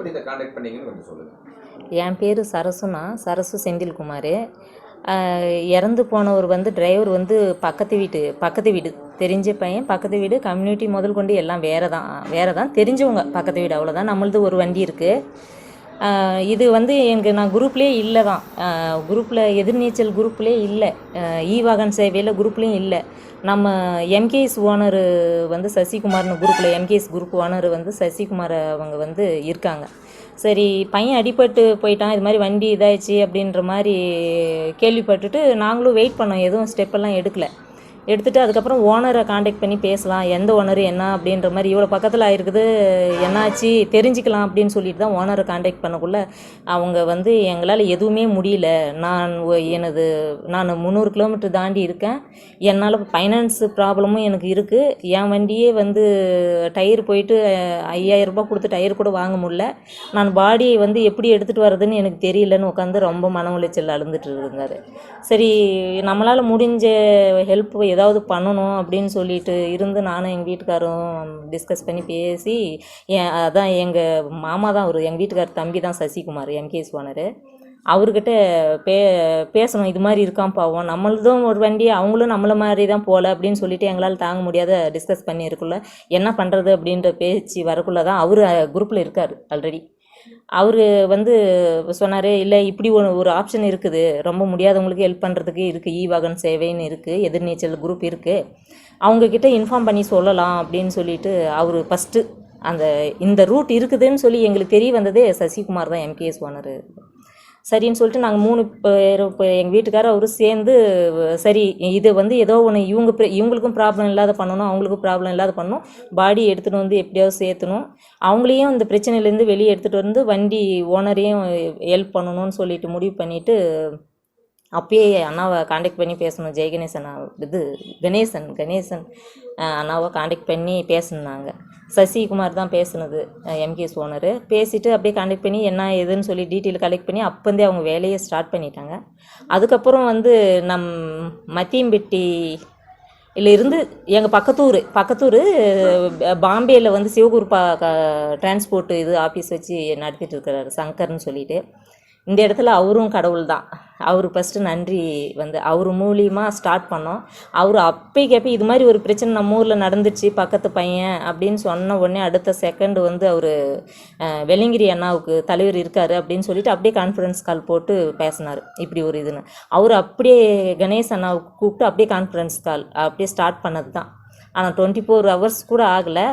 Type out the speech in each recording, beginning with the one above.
எப்படி இதை காண்டாக்ட் பண்ணீங்கன்னு கொஞ்சம் சொல்லுங்கள் என் பேர் சரசுனா சரசு செந்தில்குமார். இறந்து போனவர் வந்து டிரைவர் வந்து பக்கத்து வீட்டு பக்கத்து வீடு. தெரிஞ்ச பையன் பக்கத்து வீடு கம்யூனிட்டி முதல் கொண்டு எல்லாம் வேறு தான் வேறு தான் தெரிஞ்சவங்க பக்கத்து வீடு அவ்வளோதான் நம்மளது ஒரு வண்டி இருக்குது இது வந்து எனக்கு நான் குரூப்லேயே இல்லை தான் குரூப்பில் எதிர்நீச்சல் குரூப்லேயே இல்லை. இ வாகன் சேவையில் குரூப்லேயும் இல்லை. நம்ம எம்கேஎஸ் ஓனர் வந்து சசிகுமார்னு குரூப்பில் எம்கேஎஸ் குரூப் ஓனர் வந்து சசிகுமார் அவங்க வந்து இருக்காங்க. சரி பையன் அடிபட்டு போயிட்டான் இது மாதிரி வண்டி இதாயிடுச்சு அப்படின்ற மாதிரி கேள்விப்பட்டுட்டு நாங்களும் வெயிட் பண்ணோம். எதுவும் ஸ்டெப்பெல்லாம் எடுக்கல. எடுத்துகிட்டு அதுக்கப்புறம் ஓனரை காண்டாக்ட் பண்ணி பேசலாம். எந்த ஓனர் என்ன அப்படின்ற மாதிரி இவ்வளோ பக்கத்தில் ஆயிருக்குது. என்னாச்சு தெரிஞ்சுக்கலாம் அப்படின்னு சொல்லிட்டு தான் ஓனரை காண்டாக்ட் பண்ணக்குள்ள அவங்க வந்து எங்களால் எதுவுமே முடியல. நான் எனது நான் முந்நூறு கிலோமீட்டர் தாண்டி இருக்கேன். என்னால் ஃபைனான்ஸ் ப்ராப்ளமும் எனக்கு இருக்குது என் வண்டியே வந்து டயர் போயிட்டு ஐயாயிரம் ரூபாய் கொடுத்து டயர் கூட வாங்க முடில நான் பாடியை வந்து எப்படி எடுத்துகிட்டு வர்றதுன்னு எனக்கு தெரியலன்னு உட்காந்து ரொம்ப மன உளைச்சல் அழுந்துட்டு இருந்தார். சரி நம்மளால் முடிஞ்ச ஹெல்ப் ஏதாவது பண்ணணும் அப்படின்னு சொல்லிட்டு இருந்து நானும் எங்கள் வீட்டுக்காரும் டிஸ்கஸ் பண்ணி பேசி என் அதான் எங்கள் மாமா தான் அவர் எங்கள் வீட்டுக்கார் தம்பி தான் சசிகுமார் எம்கேஎஸ் ஓனர் அவர்கிட்ட பே பேசணும் இது மாதிரி இருக்கான் பாவம் நம்மளதும் ஒரு வண்டி அவங்களும் நம்மள மாதிரி தான் போகல அப்படின்னு சொல்லிட்டு எங்களால் தாங்க முடியாத டிஸ்கஸ் பண்ணியிருக்குள்ள என்ன பண்ணுறது அப்படின்ற பேச்சு வரக்குள்ள தான் அவர் குரூப்பில் இருக்கார் ஆல்ரெடி அவர் வந்து சொன்னார் இல்லை இப்படி ஒரு ஒரு ஆப்ஷன் இருக்குது. ரொம்ப முடியாதவங்களுக்கு ஹெல்ப் பண்ணுறதுக்கு இருக்குது இ வாகன் சேவைன்னு இருக்குது எதிர்நீச்சல் குரூப் இருக்குது அவங்கக்கிட்ட இன்ஃபார்ம் பண்ணி சொல்லலாம் அப்படின்னு சொல்லிட்டு அவர் ஃபஸ்ட்டு அந்த இந்த ரூட் இருக்குதுன்னு சொல்லி எங்களுக்கு தெரிய வந்ததே சசிகுமார் தான் எம்கேஎஸ் ஓனர் சரின்னு சொல்லிட்டு நாங்கள் மூணு பேர் இப்போ எங்கள் வீட்டுக்காரர் அவரும் சேர்ந்து சரி இது வந்து ஏதோ ஒன்று இவங்க இவங்களுக்கும் ப்ராப்ளம் இல்லாத பண்ணணும் அவங்களுக்கும் ப்ராப்ளம் இல்லாத பண்ணணும். பாடி எடுத்துகிட்டு வந்து எப்படியாவது சேர்த்தணும். அவங்களையும் இந்த பிரச்சனையிலேருந்து வெளியே எடுத்துகிட்டு வந்து வண்டி ஓனரையும் ஹெல்ப் பண்ணணும்னு சொல்லிட்டு முடிவு பண்ணிவிட்டு அப்பயே அண்ணாவை காண்டாக்ட் பண்ணி பேசணும். ஜெயகணேசன் இது கணேசன் கணேசன் அண்ணாவை காண்டாக்ட் பண்ணி பேசினாங்க சசிகுமார் தான் பேசுனது எம்கேஎஸ் ஓனரு பேசிவிட்டு அப்படியே கண்டக்ட் பண்ணி என்ன ஏதுன்னு சொல்லி டீட்டெயில் கலெக்ட் பண்ணி அப்போந்தே அவங்க வேலையை ஸ்டார்ட் பண்ணிட்டாங்க. அதுக்கப்புறம் வந்து நம் மத்தியம்பட்டி இருந்து எங்கள் பக்கத்தூர் பக்கத்தூர் பாம்பேயில் வந்து சிவகுருப்பா டிரான்ஸ்போர்ட் இது ஆஃபீஸ் வச்சு நடத்திட்டு இருக்கிறாரு சங்கர்னு சொல்லிட்டு. இந்த இடத்துல அவரும் கடவுள் தான் அவர் ஃபஸ்ட்டு நன்றி வந்து அவர் மூலியமாக ஸ்டார்ட் பண்ணோம். அவர் அப்பைக்கப்போ இது மாதிரி ஒரு பிரச்சனை நம்ம ஊரில் நடந்துச்சு பக்கத்து பையன் அப்படின்னு சொன்ன உடனே அடுத்த செகண்ட் வந்து அவர் வெள்ளங்கிரி அண்ணாவுக்கு தலைவர் இருக்கார் அப்படின்னு சொல்லிட்டு அப்படியே கான்ஃபரன்ஸ் கால் போட்டு பேசினார். இப்படி ஒரு இதுன்னு. அவர் அப்படியே கணேஷ் அண்ணாவுக்கு கூப்பிட்டு அப்படியே கான்ஃபரன்ஸ் கால் அப்படியே ஸ்டார்ட் பண்ணது தான் ஆனால் டுவெண்ட்டி ஃபோர் ஹவர்ஸ் கூட ஆகலை.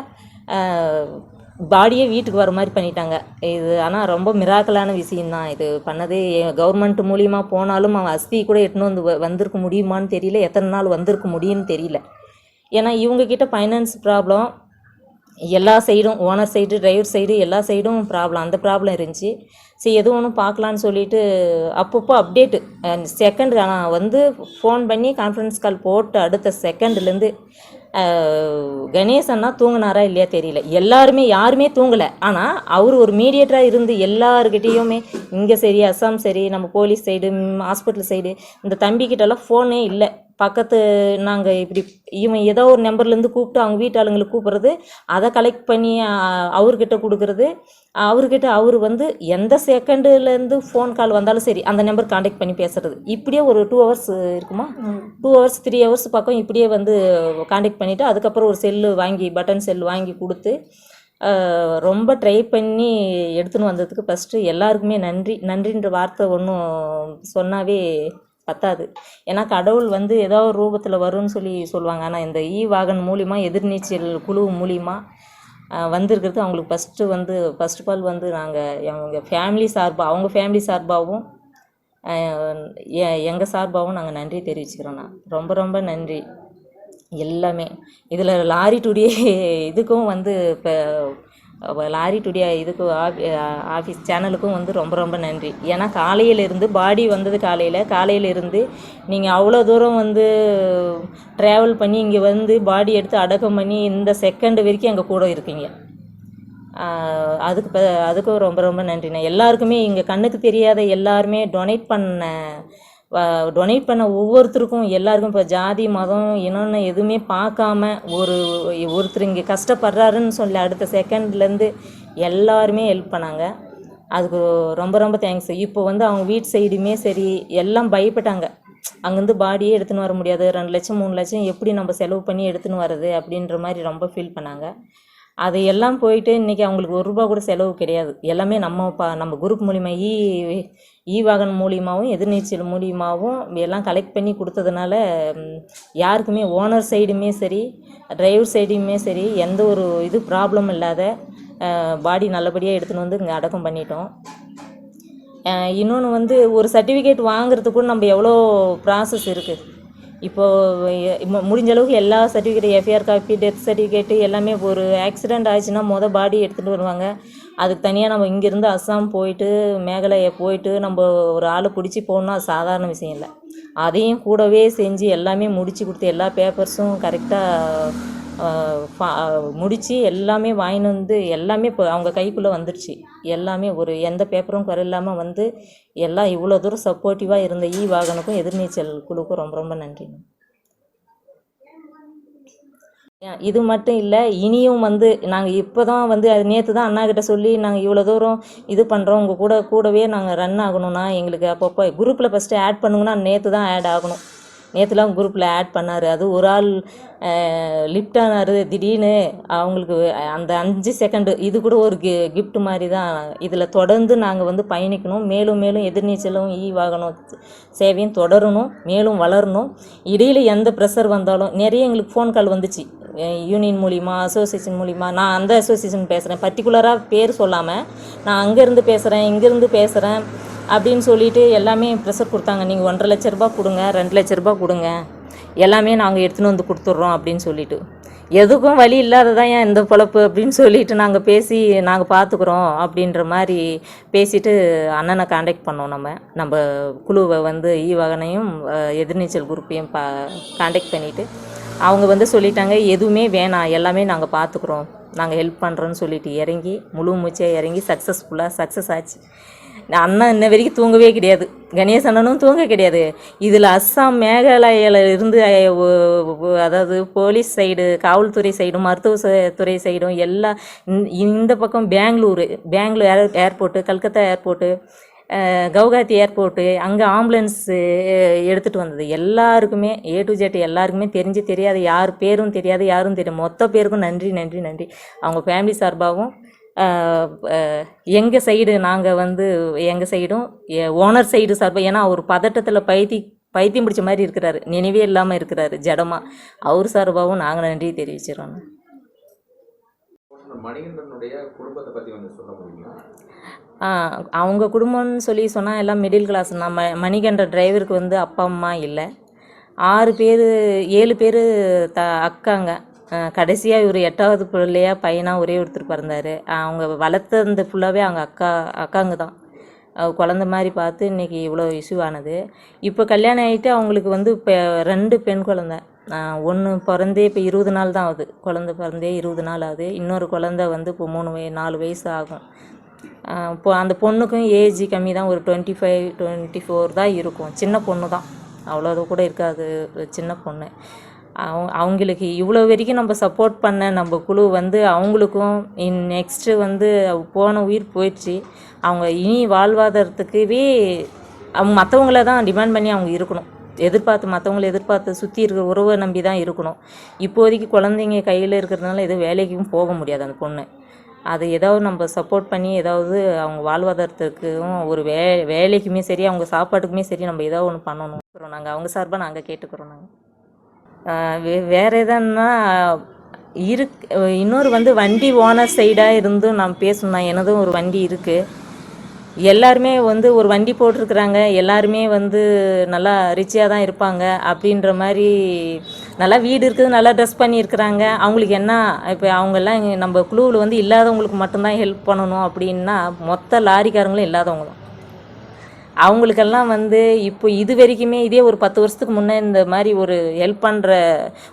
பாடியே வீட்டுக்கு வர மாதிரி பண்ணிட்டாங்க. இது ஆனால் ரொம்ப மிராக்கலான விஷயம்தான். இது பண்ணதே கவர்மெண்ட் மூலியமாக போனாலும் அவன் அஸ்தி கூட எட்டுன்னு வந்து வந்திருக்க முடியுமான்னு தெரியல. எத்தனை நாள் வந்திருக்க முடியும்னு தெரியல. ஏன்னா இவங்கக்கிட்ட ஃபைனான்ஸ் ப்ராப்ளம் எல்லா சைடும் ஓனர் சைடு டிரைவர் சைடு எல்லா சைடும் ப்ராப்ளம் அந்த ப்ராப்ளம் இருந்துச்சு. சரி எது ஒன்றும் பார்க்கலான்னு சொல்லிட்டு அப்பப்போ அப்டேட்டு செகண்ட் ஆனால் வந்து ஃபோன் பண்ணி கான்ஃபரன்ஸ் கால் போட்டு அடுத்த செகண்ட்லேருந்து கணேசன்னா தூங்கினாரா இல்லையா தெரியல. எல்லாருமே யாருமே தூங்கலை. ஆனால் அவர் ஒரு மீடியேட்டராக இருந்து எல்லாருக்கிட்டேயுமே இங்கே சரி அஸ்ஸாம் சரி நம்ம போலீஸ் சைடு ஹாஸ்பிட்டல் சைடு இந்த தம்பிக்கிட்டலாம் ஃபோனே இல்லை. பக்கத்து நாங்கள் இப்படி இவன் ஏதோ ஒரு நம்பர்லேருந்து கூப்பிட்டு அவங்க வீட்டு ஆளுங்களை கூப்பிட்றது அதை கலெக்ட் பண்ணி அவர்கிட்ட கொடுக்கறது. அவர்கிட்ட அவர் வந்து எந்த செகண்டுலேருந்து ஃபோன் கால் வந்தாலும் சரி அந்த நம்பர் காண்டாக்ட் பண்ணி பேசுறது. இப்படியே ஒரு டூ ஹவர்ஸ் இருக்குமா? டூ ஹவர்ஸ் த்ரீ ஹவர்ஸ் பக்கம் இப்படியே வந்து காண்டாக்ட் பண்ணிவிட்டு அதுக்கப்புறம் ஒரு செல்லு வாங்கி பட்டன் செல் வாங்கி கொடுத்து ரொம்ப ட்ரை பண்ணி எடுத்துன்னு வந்ததுக்கு ஃபஸ்ட்டு எல்லாருக்குமே நன்றி. நன்றின்ற வார்த்தை ஒன்றும் சொன்னாவே பத்தாது. ஏன்னா கடவுள் வந்து ஏதோ ஒரு ரூபத்தில் வரும்னு சொல்லி சொல்லுவாங்க. ஆனால் இந்த ஈ வாகன் மூலிமா எதிர்நீச்சல் குழு மூலிமா வந்திருக்கிறது அவங்களுக்கு ஃபஸ்ட்டு வந்து ஃபஸ்ட் ஆஃப் ஆல் வந்து நாங்கள் எங்கள் ஃபேமிலி சார்பாக அவங்க ஃபேமிலி சார்பாகவும் எங்கள் சார்பாகவும் நாங்கள் நன்றி தெரிவிச்சுக்கிறோம் நான் ரொம்ப ரொம்ப நன்றி. எல்லாமே. இதில் லாரி டுடே இதுக்கும் வந்து இப்போ லாரி டுடே இதுக்கு ஆஃபீஸ் சேனலுக்கும் வந்து ரொம்ப ரொம்ப நன்றி. ஏன்னா காலையில இருந்து பாடி வந்தது காலையில் காலையில இருந்து நீங்கள் அவ்வளோ தூரம் வந்து ட்ராவல் பண்ணி இங்கே வந்து பாடி எடுத்து அடக்கம் பண்ணி இந்த செகண்ட் வரைக்கும் எங்கள் கூட இருக்கீங்க. அதுக்கு அதுக்கும் ரொம்ப ரொம்ப நன்றிண்ணே. எல்லாருக்குமே இங்கே கண்ணுக்கு தெரியாத எல்லாருமே டொனேட் பண்ண டொனேட் பண்ண ஒவ்வொருத்தருக்கும் எல்லாருக்கும் இப்போ ஜாதி மதம் இன்னொன்று எதுவுமே பார்க்காம ஒரு ஒருத்தர் இங்கே கஷ்டப்படுறாருன்னு சொல்லி அடுத்த செகண்ட்லேருந்து எல்லாருமே ஹெல்ப் பண்ணாங்க. அதுக்கு ரொம்ப ரொம்ப தேங்க்ஸ் இப்போ வந்து அவங்க வீட்டு சைடுமே சரி எல்லாம் பயப்பட்டாங்க. அங்கேருந்து பாடியே எடுத்துன்னு வர முடியாது. ரெண்டு லட்சம் மூணு லட்சம் எப்படி நம்ம செலவு பண்ணி எடுத்துன்னு வர்றது அப்படின்ற மாதிரி ரொம்ப ஃபீல் பண்ணாங்க. அது எல்லாம் போயிட்டு இன்றைக்கி அவங்களுக்கு ஒரு ரூபா கூட செலவு கிடையாது. எல்லாமே நம்ம பா நம்ம குரூப் மூலிமா இ e, இ e வாகன் மூலியமாகவும் எதிர்நீச்சல் மூலியமாகவும் எல்லாம் கலெக்ட் பண்ணி கொடுத்ததுனால யாருக்குமே ஓனர் சைடுமே சரி டிரைவர் சைடுமே சரி எந்த ஒரு இது ப்ராப்ளம் இல்லாத பாடி நல்லபடியாக எடுத்துன்னு வந்து இங்கே அடக்கம் பண்ணிட்டோம். இன்னொன்று வந்து ஒரு சர்டிஃபிகேட் வாங்குறதுக்கு கூட நம்ம எவ்வளோ ப்ராசஸ் இருக்குது இப்போது முடிஞ்ச அளவுக்கு எல்லா certificate FIR copy death certificate எல்லாமே ஒரு ஆக்சிடெண்ட் ஆச்சுன்னா மொதல் பாடி எடுத்துகிட்டு வருவாங்க. அதுக்கு தனியாக நம்ம இங்கேருந்து அஸ்ஸாம் போயிட்டு மேகாலயா போயிட்டு நம்ம ஒரு ஆளை பிடிச்சி போகணுன்னா சாதாரண விஷயம் இல்லை. அதையும் கூடவே செஞ்சு எல்லாமே முடிச்சு கொடுத்து எல்லா பேப்பர்ஸும் கரெக்டாக முடித்து எல்லாமே வாங்கின்னு வந்து எல்லாமே இப்போ அவங்க கைக்குள்ளே வந்துடுச்சு எல்லாமே ஒரு எந்த பேப்பரும் குறை இல்லாமல் வந்து எல்லாம் இவ்வளோ தூரம் சப்போர்ட்டிவாக இருந்த இ வாகனுக்கும் எதிர்நீச்சல் குழுக்கும் ரொம்ப ரொம்ப நன்றி. இது மட்டும் இல்லை இனியும் வந்து நாங்கள் இப்போ தான் வந்து அது நேற்று தான் அண்ணா கிட்ட சொல்லி நாங்கள் இவ்வளோ தூரம் இது பண்ணுறோம் உங்கள் கூட கூடவே நாங்கள் ரன் ஆகணும்னா எங்களுக்கு அப்பப்போ குரூப்பில் ஃபஸ்ட்டு ஆட் பண்ணுங்கன்னா நேற்று தான் ஆட் ஆகணும். நேற்றுலாம் குரூப்பில் ஆட் பண்ணார். அது ஒரு ஆள் லிஃப்ட் ஆனார் திடீர்னு. அவங்களுக்கு அந்த அஞ்சு செகண்டு இது கூட ஒரு கி கிஃப்ட் மாதிரி தான் இதில் தொடர்ந்து நாங்கள் வந்து பயணிக்கணும். மேலும் மேலும் எதிர்நீச்சலும் ஈ வாகனம் சேவையும் தொடரணும். மேலும் வளரணும். இடையில் எந்த ப்ரெஷர் வந்தாலும் நிறைய எங்களுக்கு ஃபோன் கால் வந்துச்சு. யூனியன் மூலிமா அசோசியேஷன் மூலிமா நான் அந்த அசோசியேஷன் பேசுகிறேன் பர்டிகுலராக பேர் சொல்லாமல் நான் அங்கேருந்து பேசுகிறேன் இங்கேருந்து பேசுகிறேன் அப்படின்னு சொல்லிட்டு எல்லாமே ப்ரெஷர் கொடுத்தாங்க. நீங்கள் ஒன்றரை லட்ச ரூபாய் கொடுங்க ரெண்டு லட்ச ரூபா கொடுங்க. எல்லாமே நாங்கள் எடுத்துன்னு வந்து கொடுத்துட்றோம் அப்படின்னு சொல்லிட்டு. எதுக்கும் வழி இல்லாததான் ஏன் இந்த பொழப்பு அப்படின்னு சொல்லிட்டு நாங்கள் பேசி நாங்கள் பார்த்துக்குறோம் அப்படின்ற மாதிரி பேசிட்டு அண்ணனை காண்டாக்ட் பண்ணோம் நம்ம. நம்ம குழுவை வந்து ஈவகனையும் வகனையும் எதிர்நீச்சல் குரூப்பையும் பா காண்டாக்ட் பண்ணிவிட்டு அவங்க வந்து சொல்லிட்டாங்க எதுவுமே வேணாம். எல்லாமே நாங்கள் பார்த்துக்குறோம் நாங்கள் ஹெல்ப் பண்ணுறோன்னு சொல்லிட்டு இறங்கி முழு மூச்சையாக இறங்கி சக்ஸஸ்ஃபுல்லாக சக்ஸஸ் ஆச்சு. அண்ணன் இன்ன வரைக்கும் தூங்கவே கிடையாது. கணேஷ் அண்ணனும் தூங்க கிடையாது. இதில் அஸ்ஸாம் மேகாலயில இருந்து அதாவது போலீஸ் சைடு காவல்துறை சைடும் மருத்துவ ச- துறை சைடும் எல்லா இந்த- இந்த பக்கம் Bengaluru Bangalore air airport Calcutta airport Guwahati airport அங்கே ஆம்புலன்ஸு எடுத்துகிட்டு வந்தது. எல்லாருக்குமே ஏ டு ஜெட் எல்லாருக்குமே தெரிஞ்சு தெரியாது யார் பேரும் தெரியாது யாரும் தெரியும் மொத்த பேருக்கும் நன்றி நன்றி நன்றி. அவங்க ஃபேமிலி சார்பாகவும் எங்கள் சைடு நாங்கள் வந்து எங்கள் சைடும் ஓனர் சைடு சார்பாக ஏன்னா அவர் பதட்டத்தில் பைத்தி பைத்தியம் பிடிச்ச மாதிரி இருக்கிறாரு. நினைவே இல்லாமல் இருக்கிறாரு ஜடமா. அவர் சார்பாகவும் நாங்கள் நன்றி தெரிவிச்சிடறோம் அவங்க குடும்பம்னு சொல்லி சொன்னால் எல்லாம் மிடில் கிளாஸ் நம்ம மணிகண்ட டிரைவருக்கு வந்து அப்பா அம்மா இல்லை. ஆறு பேர் ஏழு பேர் த அக்காங்க. கடைசியாக இவர் எட்டாவது பிள்ளையாக பையனாக ஒரே ஒருத்தர் பிறந்தார். அவங்க வளர்த்தது ஃபுல்லாகவே அவங்க அக்கா அக்காங்க தான். குழந்த மாதிரி பார்த்து இன்றைக்கி இவ்வளோ இஷ்யூ ஆனது. இப்போ கல்யாணம் ஆகிட்டு அவங்களுக்கு வந்து இப்போ ரெண்டு பெண் குழந்த. ஒன்று பிறந்தே இப்போ இருபது நாள் தான் ஆகுது. குழந்த பிறந்தே இருபது நாள் ஆகுது. இன்னொரு குழந்த வந்து இப்போ மூணு வய நாலு வயசு ஆகும். இப்போ அந்த பொண்ணுக்கும் ஏஜ் கம்மி தான். ஒரு டுவெண்ட்டி ஃபைவ் டுவெண்ட்டி ஃபோர் தான் இருக்கும். சின்ன பொண்ணு தான். அவ்வளோ கூட இருக்காது. சின்ன பொண்ணு. அவங்களுக்கு இவ்வளோ வரைக்கும் நம்ம சப்போர்ட் பண்ண நம்ம குழு வந்து அவங்களுக்கும் இன் நெக்ஸ்ட்டு வந்து போன உயிர் போயிடுச்சு. அவங்க இனி வாழ்வாதாரத்துக்குவே அவங்க மற்றவங்கள தான் டிமாண்ட் பண்ணி அவங்க இருக்கணும். எதிர்பார்த்து மற்றவங்கள எதிர்பார்த்து சுற்றி இருக்கிற உறவை நம்பி தான் இருக்கணும். இப்போதைக்கு குழந்தைங்க கையில் இருக்கிறதுனால எதுவும் வேலைக்கும் போக முடியாது அந்த பொண்ணு. அது ஏதாவது நம்ம சப்போர்ட் பண்ணி ஏதாவது அவங்க வாழ்வாதாரத்துக்கும் ஒரு வே வேலைக்குமே சரி அவங்க சாப்பாட்டுக்குமே சரி நம்ம ஏதாவது ஒன்று பண்ணணும். நாங்கள் அவங்க சார்பாக நாங்கள் கேட்டுக்கிறோம் நாங்கள் வேறு எதுன்னா இருக் இன்னொரு வந்து வண்டி ஓனர் சைடாக இருந்தும் நான் பேசணும். எனதும் ஒரு வண்டி இருக்குது எல்லாருமே வந்து ஒரு வண்டி போட்டிருக்கிறாங்க. எல்லாருமே வந்து நல்லா ரிச்சியாக தான் இருப்பாங்க. அப்படின்ற மாதிரி நல்லா வீடு இருக்குது. நல்லா ட்ரெஸ் பண்ணியிருக்கிறாங்க. அவங்களுக்கு என்ன இப்போ அவங்கெல்லாம் நம்ம குழுவில் வந்து இல்லாதவங்களுக்கு மட்டும்தான் ஹெல்ப் பண்ணணும் அப்படின்னா மொத்த லாரிக்காரங்களும் இல்லாதவங்களும் அவங்களுக்கெல்லாம் வந்து இப்போ இது வரைக்குமே இதே ஒரு பத்து வருஷத்துக்கு முன்னே இந்த மாதிரி ஒரு ஹெல்ப் பண்ணுற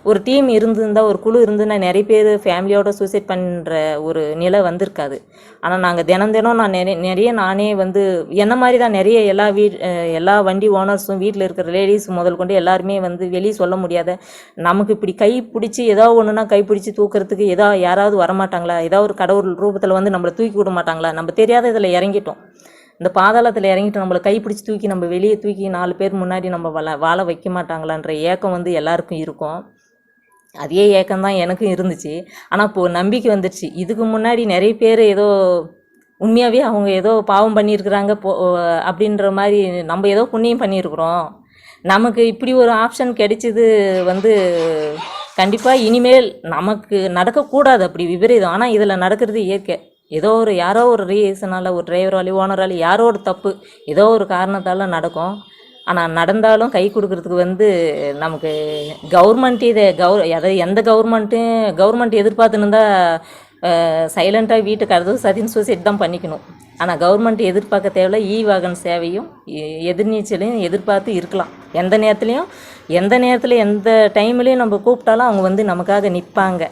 ஒரு டீம் இருந்திருந்தால் ஒரு குழு இருந்துன்னா நிறைய பேர் ஃபேமிலியோட சூசைட் பண்ணுற ஒரு நிலை வந்திருக்காது. ஆனால் நாங்கள் தினம் தினம் நான் நிறைய நிறைய நானே வந்து என்ன மாதிரி தான் நிறைய எல்லா வீ எல்லா வண்டி ஓனர்ஸும் வீட்டில் இருக்கிற லேடிஸ் முதல் கொண்டு எல்லாருமே வந்து வெளியே சொல்ல முடியாத நமக்கு இப்படி கை பிடிச்சி ஏதோ ஒன்றுனா கை பிடிச்சி தூக்குறதுக்கு ஏதோ யாராவது வரமாட்டாங்களா? ஏதோ ஒரு கடவுள் ரூபத்தில் வந்து நம்மளை தூக்கி விட மாட்டாங்களா? நம்ம தெரியாத இதில் இறங்கிட்டோம். இந்த பாதாளத்தில் இறங்கிட்டு நம்மளை கை பிடிச்சி தூக்கி நம்ம வெளியே தூக்கி நாலு பேர் முன்னாடி நம்ம வள வாழ வைக்க மாட்டாங்களான்ற ஏக்கம் வந்து எல்லாருக்கும் இருக்கும். அதே ஏக்கம் தான் எனக்கும் இருந்துச்சு. ஆனால் இப்போது நம்பிக்கை வந்துடுச்சு இதுக்கு முன்னாடி நிறைய பேர் ஏதோ உண்மையாகவே அவங்க ஏதோ பாவம் பண்ணியிருக்கிறாங்க போ அப்படின்ற மாதிரி நம்ம ஏதோ புண்ணியம் பண்ணியிருக்கிறோம். நமக்கு இப்படி ஒரு ஆப்ஷன் கிடைச்சது வந்து கண்டிப்பாக இனிமேல் நமக்கு நடக்கக்கூடாது. அப்படி விபரீதம். ஆனால் இதில் நடக்கிறது இயற்கை. ஏதோ ஒரு யாரோ ஒரு ரீசனால் ஒரு டிரைவராலே ஓனராலே யாரோ ஒரு தப்பு ஏதோ ஒரு காரணத்தால் நடக்கும். ஆனால் நடந்தாலும் கை கொடுக்கறதுக்கு வந்து நமக்கு கவர்மெண்ட் இதை கவர் அதாவது எந்த கவர்மெண்ட்டும் கவர்மெண்ட் எதிர்பார்த்துன்னு இருந்தால் சைலண்ட்டாக வீட்டுக்கு சதின் சூசைட் தான் பண்ணிக்கணும். ஆனால் கவர்மெண்ட் எதிர்பார்க்க தேவையில்ல இ வாகன் சேவையும் எதிர்நீச்சலையும் எதிர்பார்த்து இருக்கலாம். எந்த நேரத்துலையும் எந்த நேரத்தில் எந்த டைம்லேயும் நம்ம கூப்பிட்டாலும் அவங்க வந்து நமக்காக நிற்பாங்க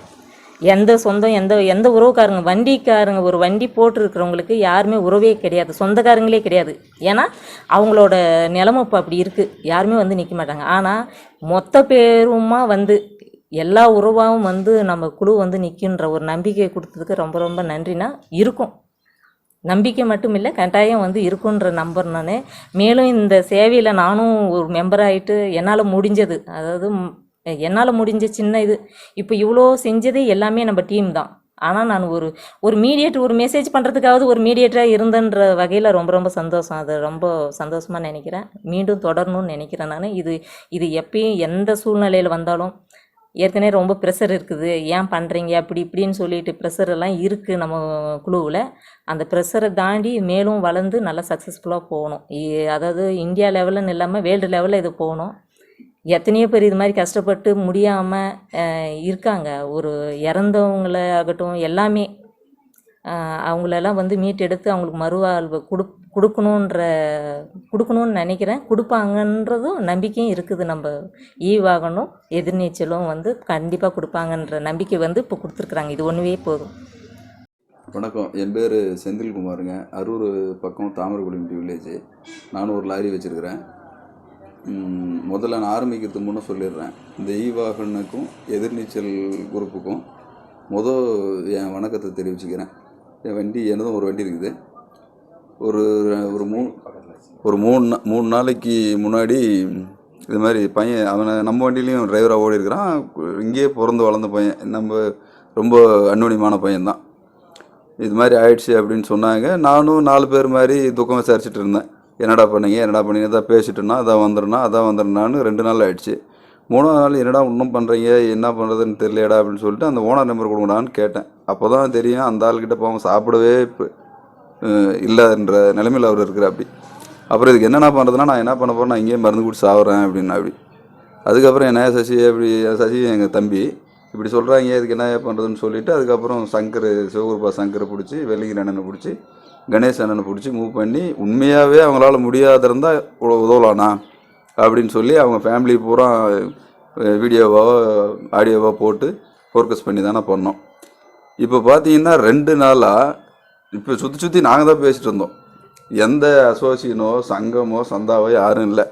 எந்த சொந்தம் எந்த எந்த உறவுக்காரங்க வண்டிக்காரங்க ஒரு வண்டி போட்டிருக்கிறவங்களுக்கு யாருமே உறவே கிடையாது. சொந்தக்காரங்களே கிடையாது. ஏன்னா அவங்களோட நிலமை இப்போ அப்படி இருக்குது யாருமே வந்து நிற்க மாட்டாங்க. ஆனால் மொத்த பேருமா வந்து எல்லா உறவாகவும் வந்து நம்ம குழு வந்து நிற்கின்ற ஒரு நம்பிக்கை கொடுத்ததுக்கு ரொம்ப ரொம்ப நன்றினா இருக்கும். நம்பிக்கை மட்டும் இல்லை கட்டாயம் வந்து இருக்குன்ற நம்பர் நான். மேலும் இந்த சேவையில் நானும் ஒரு மெம்பர் ஆகிட்டு என்னால் முடிஞ்சது. அதாவது என்னால் முடிஞ்ச சின்ன இது. இப்போ இவ்வளோ செஞ்சது எல்லாமே நம்ம டீம் தான். ஆனால் நான் ஒரு ஒரு மீடியேட் ஒரு மெசேஜ் பண்ணுறதுக்காவது ஒரு மீடியேட்டராக இருந்தன்ற வகையில் ரொம்ப ரொம்ப சந்தோஷம். அது ரொம்ப சந்தோஷமாக நினைக்கிறேன். மீண்டும் தொடரணும்னு நினைக்கிறேன் நான். இது இது எப்பயும் எந்த சூழ்நிலையில் வந்தாலும் ஏற்கனவே ரொம்ப ப்ரெஷர் இருக்குது. ஏன் பண்ணுறீங்க அப்படி இப்படின்னு சொல்லிட்டு ப்ரெஷர் எல்லாம் இருக்குது நம்ம குழுவில். அந்த ப்ரெஷரை தாண்டி மேலும் வளர்ந்து நல்லா சக்ஸஸ்ஃபுல்லாக போகணும். அதாவது இந்தியா லெவலுன்னு இல்லாமல் வேர்ல்டு லெவலில் இது போகணும். எத்தனையோ பேர் இது மாதிரி கஷ்டப்பட்டு முடியாமல் இருக்காங்க. ஒரு இறந்தவங்கள ஆகட்டும் எல்லாமே அவங்களெல்லாம் வந்து மீட்டெடுத்து அவங்களுக்கு மறுவாழ்வு கொடு கொடுக்கணுன்ற கொடுக்கணும்னு நினைக்கிறேன். கொடுப்பாங்கன்றதும் நம்பிக்கையும் இருக்குது. நம்ம ஈவாகனும் எதிர்நீச்சலும் வந்து கண்டிப்பாக கொடுப்பாங்கன்ற நம்பிக்கை வந்து இப்போ கொடுத்துருக்குறாங்க. இது ஒன்றுவே போதும். வணக்கம். என் பேர் செந்தில்குமாருங்க. அரூர் பக்கம் தாமரகுளம்பட்டி வில்லேஜ். நானும் ஒரு லாரி வச்சுருக்கிறேன். முதல்ல நான் ஆரம்பிக்கிறதுக்கு முன்னே சொல்லிடுறேன். இந்த எதிர்நீச்சல் குரூப்புக்கும் மொதல் என் வணக்கத்தை தெரிவிச்சுக்கிறேன். என் வண்டி எனதும் ஒரு வண்டி இருக்குது. ஒரு ஒரு மூணு ஒரு மூணு மூணு நாளைக்கு முன்னாடி இது மாதிரி பையன் அவனை நம்ம வண்டிலையும் டிரைவராக ஓடி இருக்கிறான் இங்கேயே பிறந்து வளர்ந்த பையன். நம்ம ரொம்ப அன்னுணியமான பையன்தான். இது மாதிரி ஆயிடுச்சு அப்படின்னு சொன்னாங்க. நானும் நாலு பேர் மாதிரி துக்கம் விசாரிச்சுட்டு இருந்தேன். என்னடா பண்ணீங்க என்னடா பண்ணீங்க இதை பேசிட்டுனா அதான் வந்துடுனா அதான் வந்துடுனான்னு ரெண்டு நாள் ஆயிடுச்சு. மூணாவது நாள் என்னடா இன்னும் பண்ணுறீங்க என்ன பண்ணுறதுன்னு தெரியலடா அப்படின்னு சொல்லிட்டு அந்த ஓனர் நம்பர் கொடுங்கடான்னு கேட்டேன். அப்போ தான் தெரியும் அந்த ஆள்கிட்ட போவோம் சாப்பிடவே இப்போ இல்லைன்ற நிலைமையில் அவர் இருக்கிற அப்படி. அப்புறம் இதுக்கு என்னென்ன பண்ணுறதுனா நான் என்ன பண்ண போகிறேன் நான் இங்கேயே மருந்து குடிச்சு சாப்பிட்றேன் அப்படின்னு அப்படி. அதுக்கப்புறம் என்ன சசி அப்படி சசி எங்கள் தம்பி இப்படி சொல்கிறாங்க இதுக்கு என்ன பண்ணுறதுன்னு சொல்லிட்டு அதுக்கப்புறம் சங்கர் சிவகுருப்பா சங்கரை பிடிச்சி வெள்ளிங்கிற அண்ணனை பிடிச்சி கணேஷ் அண்ணனை பிடிச்சி மூவ் பண்ணி உண்மையாகவே அவங்களால முடியாத இருந்தால் இவ்வளோ உதவலானா அப்படின்னு சொல்லி அவங்க ஃபேமிலி பூரா வீடியோவோ ஆடியோவோ போட்டு ஃபோர்கஸ் பண்ணி தானே பண்ணோம். இப்போ பார்த்தீங்கன்னா ரெண்டு நாளாக இப்போ சுற்றி சுற்றி நாங்கள் தான் பேசிகிட்டு இருந்தோம். எந்த அசோசியனோ சங்கமோ சந்தாவோ யாரும் இல்லை.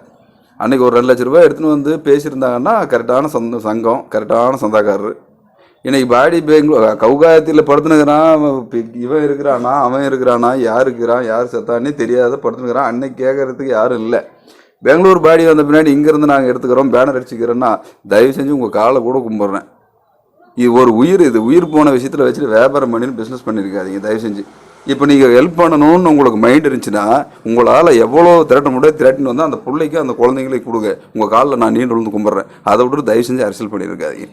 அன்றைக்கி ஒரு ரெண்டு லட்ச ரூபாய் எடுத்துன்னு வந்து பேசியிருந்தாங்கன்னா கரெக்டான சந்த சங்கம் கரெக்டான சந்தாக்காரர். இன்னைக்கு பாடி பெங்களூர் கவுகாயத்தில் படுத்துனுக்கிறான் இவன் இருக்கிறானா அவன் இருக்கிறானா யார் இருக்கிறான் யார் செத்தானே தெரியாத படுத்துனுக்கிறான். அன்னைக்கு கேட்கறதுக்கு யாரும் இல்லை. பெங்களூர் பாடி வந்த பின்னாடி இங்கேருந்து நாங்கள் எடுத்துக்கிறோம் பேனர் அடிச்சுக்கிறோன்னா தயவு செஞ்சு உங்கள் காலை கூட கும்பிட்றேன். இது ஒரு உயிர் இது. உயிர் போன விஷயத்தில் வச்சுட்டு வியாபாரம் பண்ணின்னு பிஸ்னஸ் பண்ணியிருக்காதீங்க தயவு செஞ்சு. இப்போ நீங்கள் ஹெல்ப் பண்ணணும்னு உங்களுக்கு மைண்ட் இருந்துச்சுன்னா உங்களால் எவ்வளோ திரட்ட முடியாது திரட்டின்னு வந்தால் அந்த பிள்ளைக்கு அந்த குழந்தைங்களுக்கு கொடுங்க. உங்கள் காலில் நான் நீண்டு விழுந்து கும்பிட்றேன். அதை விட்டு தயவு செஞ்சு அரசியல் பண்ணியிருக்காதீங்க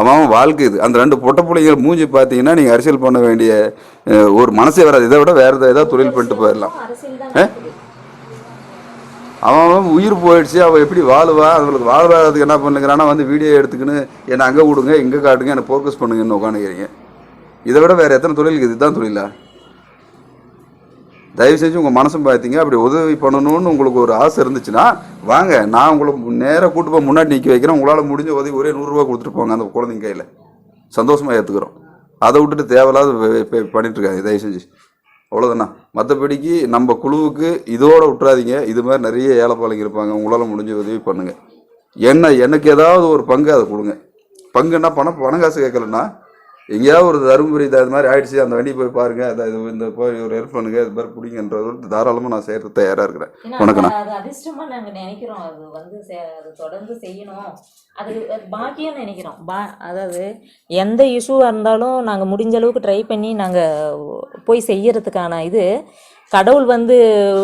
அவன் வாழ்க்கை இது அந்த ரெண்டு பொட்ட பிள்ளைகள் மூஞ்சி பார்த்தீங்கன்னா நீங்கள் அரசியல் பண்ண வேண்டிய ஒரு மனசே வராது. இதை விட வேறு ஏதாவது தொழில் பண்ணிட்டு போயிடலாம்? அவன் உயிர் போயிடுச்சு. அவன் எப்படி வாழுவா? அவங்களுக்கு வாழ்வாததுக்கு என்ன பண்ணுங்கிறானா வந்து வீடியோ எடுத்துக்கின்னு என்னை அங்கே விடுங்க இங்கே காட்டுங்க என்னை ஃபோக்கஸ் பண்ணுங்கன்னு உட்காந்துக்கிறீங்க இதை விட வேறு எத்தனை தொழிலுக்கு இதுதான் தொழிலா? தயவு செஞ்சு உங்கள் மனசும் பார்த்தீங்க அப்படி உதவி பண்ணணும்னு உங்களுக்கு ஒரு ஆசை இருந்துச்சுன்னா வாங்க நான் உங்களை நேராக கூட்டு போய் முன்னாடி நிற்க வைக்கிறேன். உங்களால் முடிஞ்ச உதவி ஒரே நூறுரூவா கொடுத்துட்டு போங்க அந்த குழந்தைங்க கையில். சந்தோஷமாக ஏற்றுக்கிறோம் அதை விட்டுட்டு தேவையில்லாத பண்ணிட்டுருக்காங்க இருக்காங்க தயவு செஞ்சு அவ்வளோதாண்ணா மற்றபடிக்கு நம்ம குழுவுக்கு இதோடு விட்டுறாதீங்க. இது மாதிரி நிறைய ஏழைப்பாளைங்க இருப்பாங்க. உங்களால் முடிஞ்ச உதவி பண்ணுங்கள் என்ன எனக்கு ஏதாவது ஒரு பங்கு அதை கொடுங்க. பங்குன்னா பணம் பணம் காசு கேட்கலன்னா எங்கேயாவது ஒரு தருமபுரி இது மாதிரி ஆயிடுச்சு அந்த வண்டி போய் பாருங்க இது இந்த போய் ஒரு ஹெல்ப் பண்ணுங்க இது மாதிரி பிடிங்கன்றது தாராளமாக நான் செய்யறதுக்கு தயாராக இருக்கிறேன். வணக்கண்ணா. அது- அது அதிர்ஷ்டமா நாங்க நினைக்கிறோம். அது வந்து செ- அது தொடர்ந்து செய்யணும். அது பாக்கியம் நினைக்கிறோம். பா அதாவது எந்த இஷ்யூவாக இருந்தாலும் நாங்கள் முடிஞ்ச அளவுக்கு ட்ரை பண்ணி நாங்கள் போய் செய்யறதுக்கான இது கடவுள் வந்து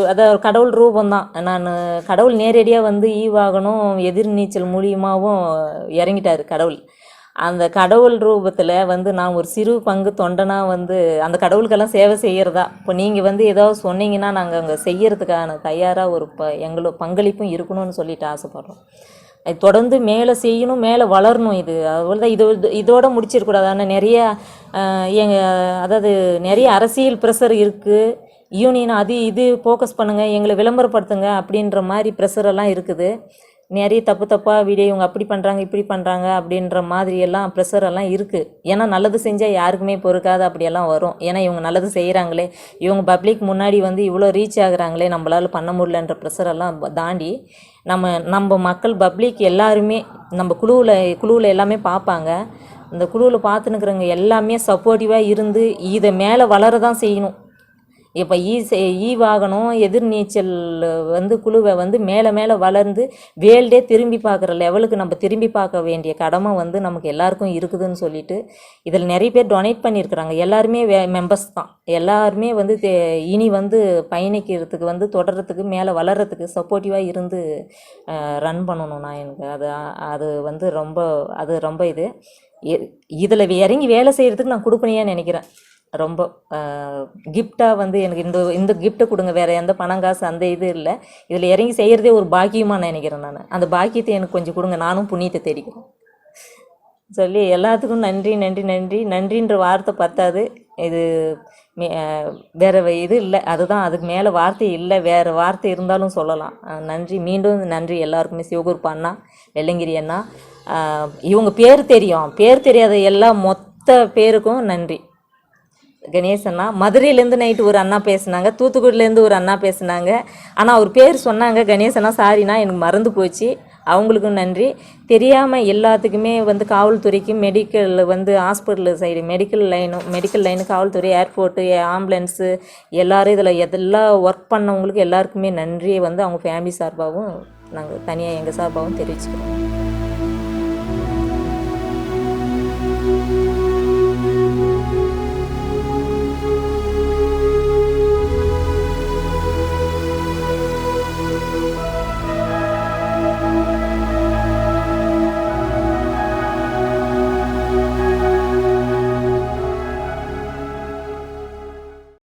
அதாவது கடவுள் ரூபந்தான் நான் கடவுள் நேரடியாக வந்து ஈவாகணும் எதிர்நீச்சல் மூலியமாகவும் இறங்கிட்டாரு கடவுள். அந்த கடவுள் ரூபத்தில் வந்து நான் ஒரு சிறு பங்கு தொண்டனாக வந்து அந்த கடவுளுக்கெல்லாம் சேவை செய்கிறதா இப்போ நீங்கள் வந்து ஏதாவது சொன்னீங்கன்னா நாங்கள் அங்கே செய்கிறதுக்கான தயாராக ஒரு ப எங்களோட பங்களிப்பும் இருக்கணும்னு சொல்லிட்டு ஆசைப்பட்றோம். அது தொடர்ந்து மேலே செய்யணும் மேலே வளரணும் இது. அவ்வளோதான் இது இது- இதோட முடிச்சிடக்கூடாது ஆனால் நிறைய எங்கள் அதாவது நிறைய அரசியல் ப்ரெஷர் இருக்குது யூனியன் அது இது ஃபோக்கஸ் பண்ணுங்கள் எங்களை விளம்பரப்படுத்துங்க அப்படின்ற மாதிரி ப்ரெஷரெல்லாம் இருக்குது. நிறைய தப்பு தப்பாக வீடியோ இவங்க அப்படி பண்ணுறாங்க இப்படி பண்ணுறாங்க அப்படின்ற மாதிரி எல்லாம் ப்ரெஷர் எல்லாம் இருக்குது ஏன்னா நல்லது செஞ்சால் யாருக்குமே பொறுக்காது அப்படியெல்லாம் வரும். ஏன்னா இவங்க நல்லது செய்கிறாங்களே இவங்க பப்ளிக் முன்னாடி வந்து இவ்வளோ ரீச் ஆகுறாங்களே நம்மளால் பண்ண முடியலன்ற ப்ரெஷர் எல்லாம் தாண்டி நம்ம நம்ம மக்கள் பப்ளிக் எல்லாருமே நம்ம குழுவில் குழுவில் எல்லாமே பார்ப்பாங்க. இந்த குழுவில் பார்த்துனுக்குறவங்க எல்லாமே சப்போர்ட்டிவாக இருந்து இதை மேலே வளர தான் செய்யணும். இப்போ ஈ செ- ஈ வாகனம் எதிர்நீச்சல் வந்து குழுவை வந்து மேலே மேலே வளர்ந்து வேல்டே திரும்பி பார்க்குற லெவலுக்கு நம்ம திரும்பி பார்க்க வேண்டிய கடமை வந்து நமக்கு எல்லாருக்கும் இருக்குதுன்னு சொல்லிட்டு இதில் நிறைய பேர் டொனேட் பண்ணியிருக்கிறாங்க. எல்லாருமே வே மெம்பர்ஸ் தான். எல்லாருமே வந்து தே- இனி வந்து பயணிக்கிறதுக்கு வந்து தொடர்றதுக்கு மேலே வளர்கிறதுக்கு சப்போர்ட்டிவாக இருந்து ரன் பண்ணணும் நான் எனக்கு. அது அது வந்து ரொம்ப அது ரொம்ப இது. இதில் இறங்கி வேலை செய்கிறதுக்கு நான் கொடுப்பனையாக நினைக்கிறேன். ரொம்ப கிஃப்டாக வந்து எனக்கு இந்த இந்த கிஃப்ட்டை கொடுங்க வேறு எந்த பணம் காசு அந்த இது இல்லை. இதில் இறங்கி செய்கிறதே ஒரு பாக்கியமாக நினைக்கிறேன் நான். அந்த பாக்கியத்தை எனக்கு கொஞ்சம் கொடுங்க நானும் புண்ணியத்தை தேடிக்கிறேன். சொல்லி எல்லாத்துக்கும் நன்றி நன்றி நன்றி. நன்றின்ற வார்த்தை பத்தாது. இது மே- இது இல்லை. அதுதான் அதுக்கு மேலே வார்த்தை இல்லை. வேறு வார்த்தை இருந்தாலும் சொல்லலாம். நன்றி. மீண்டும் நன்றி. எல்லாருக்குமே சிவகுருப்பு அண்ணா வெள்ளங்கிரி அண்ணா. இவங்க பேர் தெரியும். பேர் தெரியாத எல்லா மொத்த பேருக்கும் நன்றி. கணேசன்னா மதுரையிலேருந்து நைட்டு ஒரு அண்ணா பேசுனாங்க தூத்துக்குடியிலேருந்து ஒரு அண்ணா பேசினாங்க. ஆனால் அவர் பேர் சொன்னாங்க கணேசன்னா சாரிண்ணா எனக்கு மறந்து போச்சு. அவங்களுக்கும் நன்றி. தெரியாமல் எல்லாத்துக்குமே வந்து காவல்துறைக்கும் மெடிக்கல் வந்து ஹாஸ்பிட்டல் சைடு மெடிக்கல் லைனும் மெடிக்கல் லைனு காவல்துறை ஏர்போர்ட்டு ஆம்புலன்ஸு எல்லாரும் இதில் எதெல்லாம் ஒர்க் பண்ணவங்களுக்கு எல்லாருக்குமே நன்றியை வந்து அவங்க ஃபேமிலி சார்பாகவும் நாங்கள் தனியாக எங்கள் சார்பாகவும் தெரிவிச்சுக்கிறோம்.